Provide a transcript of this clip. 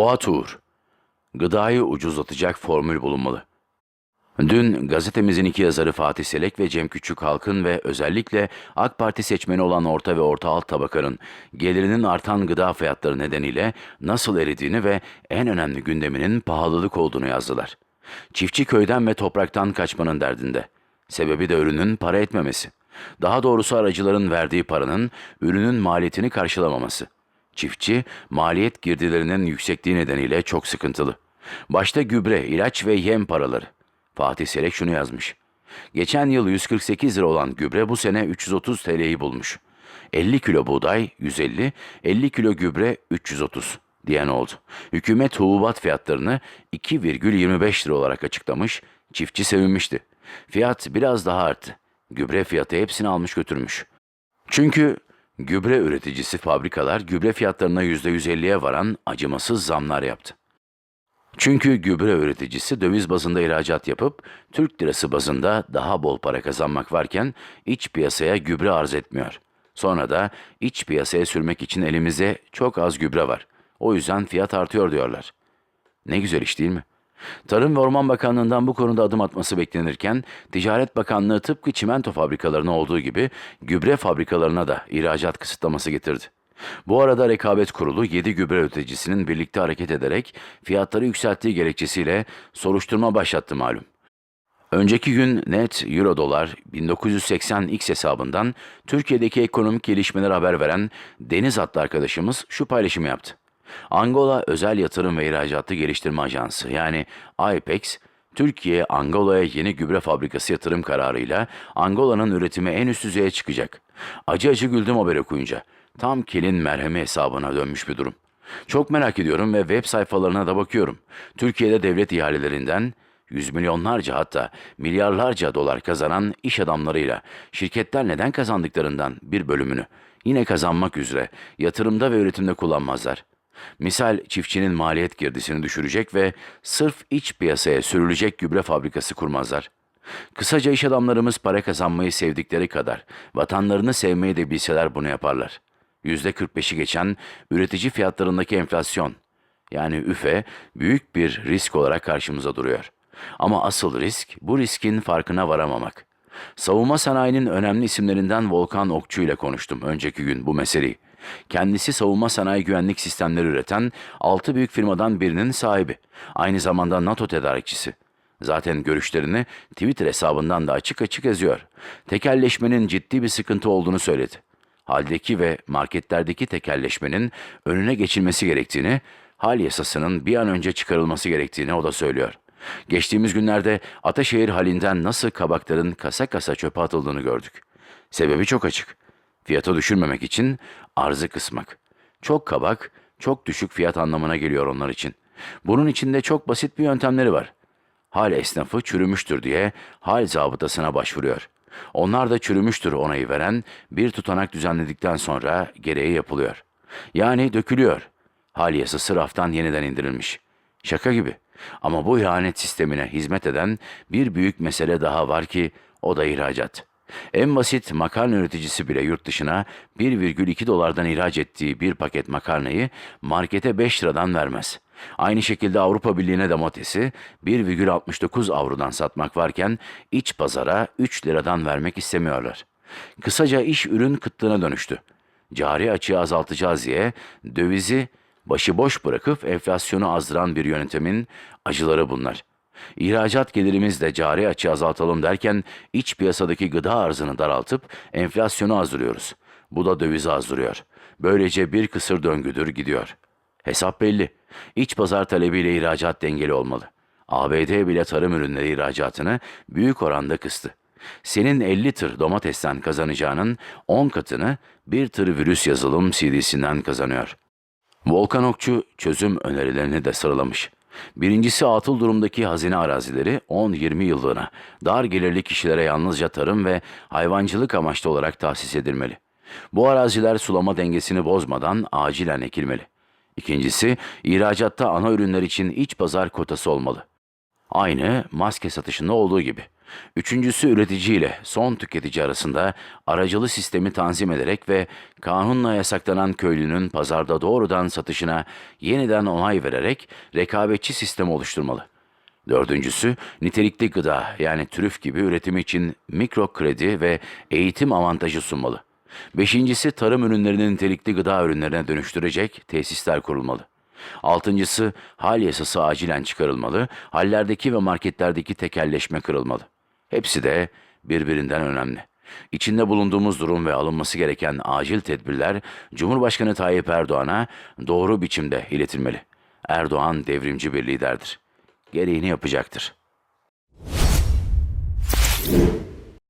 Fuat Uğur, gıdayı ucuzlatacak formül bulunmalı. Dün gazetemizin iki yazarı Fatih Selek ve Cem Küçük halkın ve özellikle AK Parti seçmeni olan orta ve orta alt tabakanın gelirinin artan gıda fiyatları nedeniyle nasıl eridiğini ve en önemli gündeminin pahalılık olduğunu yazdılar. Çiftçi köyden ve topraktan kaçmanın derdinde. Sebebi de ürünün para etmemesi. Daha doğrusu aracıların verdiği paranın ürünün maliyetini karşılamaması. Çiftçi, maliyet girdilerinin yüksekliği nedeniyle çok sıkıntılı. Başta gübre, ilaç ve yem paraları. Fatih Selek şunu yazmış. Geçen yıl 148 lira olan gübre bu sene 330 TL'yi bulmuş. 50 kilo buğday 150, 50 kilo gübre 330 diyen oldu. Hükümet hububat fiyatlarını 2,25 lira olarak açıklamış, çiftçi sevinmişti. Fiyat biraz daha arttı. Gübre fiyatı hepsini almış götürmüş. Çünkü gübre üreticisi fabrikalar gübre fiyatlarına %150'ye varan acımasız zamlar yaptı. Çünkü gübre üreticisi döviz bazında ihracat yapıp Türk lirası bazında daha bol para kazanmak varken iç piyasaya gübre arz etmiyor. Sonra da iç piyasaya sürmek için elimizde çok az gübre var. O yüzden fiyat artıyor diyorlar. Ne güzel iş değil mi? Tarım ve Orman Bakanlığı'ndan bu konuda adım atması beklenirken, Ticaret Bakanlığı tıpkı çimento fabrikalarına olduğu gibi gübre fabrikalarına da ihracat kısıtlaması getirdi. Bu arada Rekabet Kurulu 7 gübre üreticisinin birlikte hareket ederek fiyatları yükselttiği gerekçesiyle soruşturma başlattı malum. Önceki gün net euro dolar 1980 X hesabından Türkiye'deki ekonomik gelişmeleri haber veren Deniz adlı arkadaşımız şu paylaşımı yaptı. Angola Özel Yatırım ve İhracatı Geliştirme Ajansı yani IPEX, Türkiye Angola'ya yeni gübre fabrikası yatırım kararıyla Angola'nın üretimi en üst düzeye çıkacak. Acı acı güldüm haberi okuyunca. Tam kelin merhemi hesabına dönmüş bir durum. Çok merak ediyorum ve web sayfalarına da bakıyorum. Türkiye'de devlet ihalelerinden yüz milyonlarca hatta milyarlarca dolar kazanan iş adamlarıyla şirketler neden kazandıklarından bir bölümünü yine kazanmak üzere yatırımda ve üretimde kullanmazlar. Misal çiftçinin maliyet girdisini düşürecek ve sırf iç piyasaya sürülecek gübre fabrikası kurmazlar. Kısaca iş adamlarımız para kazanmayı sevdikleri kadar vatanlarını sevmeyi de bilseler bunu yaparlar. %45'i geçen üretici fiyatlarındaki enflasyon yani üfe büyük bir risk olarak karşımıza duruyor. Ama asıl risk bu riskin farkına varamamak. Savunma sanayinin önemli isimlerinden Volkan Okçu ile konuştum önceki gün bu meseleyi. Kendisi savunma sanayi güvenlik sistemleri üreten 6 büyük firmadan birinin sahibi. Aynı zamanda NATO tedarikçisi. Zaten görüşlerini Twitter hesabından da açık açık yazıyor. Tekelleşmenin ciddi bir sıkıntı olduğunu söyledi. Haldeki ve marketlerdeki tekelleşmenin önüne geçilmesi gerektiğini, hal yasasının bir an önce çıkarılması gerektiğini o da söylüyor. Geçtiğimiz günlerde Ataşehir halinden nasıl kabakların kasa kasa çöpe atıldığını gördük. Sebebi çok açık. Fiyatı düşürmemek için arzı kısmak. Çok kabak, çok düşük fiyat anlamına geliyor onlar için. Bunun içinde çok basit bir yöntemleri var. Hal esnafı çürümüştür diye hal zabıtasına başvuruyor. Onlar da çürümüştür onayı veren bir tutanak düzenledikten sonra gereği yapılıyor. Yani dökülüyor. Hal yasası raftan yeniden indirilmiş. Şaka gibi. Ama bu ihanet sistemine hizmet eden bir büyük mesele daha var ki o da ihracat. En basit makarna üreticisi bile yurt dışına 1,2 dolardan ihraç ettiği bir paket makarnayı markete 5 liradan vermez. Aynı şekilde Avrupa Birliği'ne domatesi 1,69 avrodan satmak varken iç pazara 3 liradan vermek istemiyorlar. Kısaca iş ürün kıtlığına dönüştü. Cari açığı azaltacağız diye dövizi başıboş bırakıp enflasyonu azdıran bir yönetimin acıları bunlar. İhracat gelirimiz de cari açığı azaltalım derken iç piyasadaki gıda arzını daraltıp enflasyonu azdırıyoruz. Bu da dövizi azdırıyor. Böylece bir kısır döngüdür gidiyor. Hesap belli. İç pazar talebiyle ihracat dengeli olmalı. ABD bile tarım ürünleri ihracatını büyük oranda kıstı. Senin 50 tır domatesten kazanacağının 10 katını bir tır virüs yazılım CD'sinden kazanıyor. Volkan Okçu çözüm önerilerini de sıralamış. Birincisi atıl durumdaki hazine arazileri 10-20 yıllığına dar gelirli kişilere yalnızca tarım ve hayvancılık amaçlı olarak tahsis edilmeli. Bu araziler sulama dengesini bozmadan acilen ekilmeli. İkincisi, ihracatta ana ürünler için iç pazar kotası olmalı. Aynı maske satışında olduğu gibi. Üçüncüsü üretici ile son tüketici arasında aracılı sistemi tanzim ederek ve kanunla yasaklanan köylünün pazarda doğrudan satışına yeniden onay vererek rekabetçi sistem oluşturmalı. Dördüncüsü, nitelikli gıda yani trüf gibi üretimi için mikro kredi ve eğitim avantajı sunmalı. Beşincisi, tarım ürünlerini nitelikli gıda ürünlerine dönüştürecek tesisler kurulmalı. Altıncısı, hal yasası acilen çıkarılmalı, hallerdeki ve marketlerdeki tekelleşme kırılmalı. Hepsi de birbirinden önemli. İçinde bulunduğumuz durum ve alınması gereken acil tedbirler Cumhurbaşkanı Tayyip Erdoğan'a doğru biçimde iletilmeli. Erdoğan devrimci bir liderdir. Gereğini yapacaktır.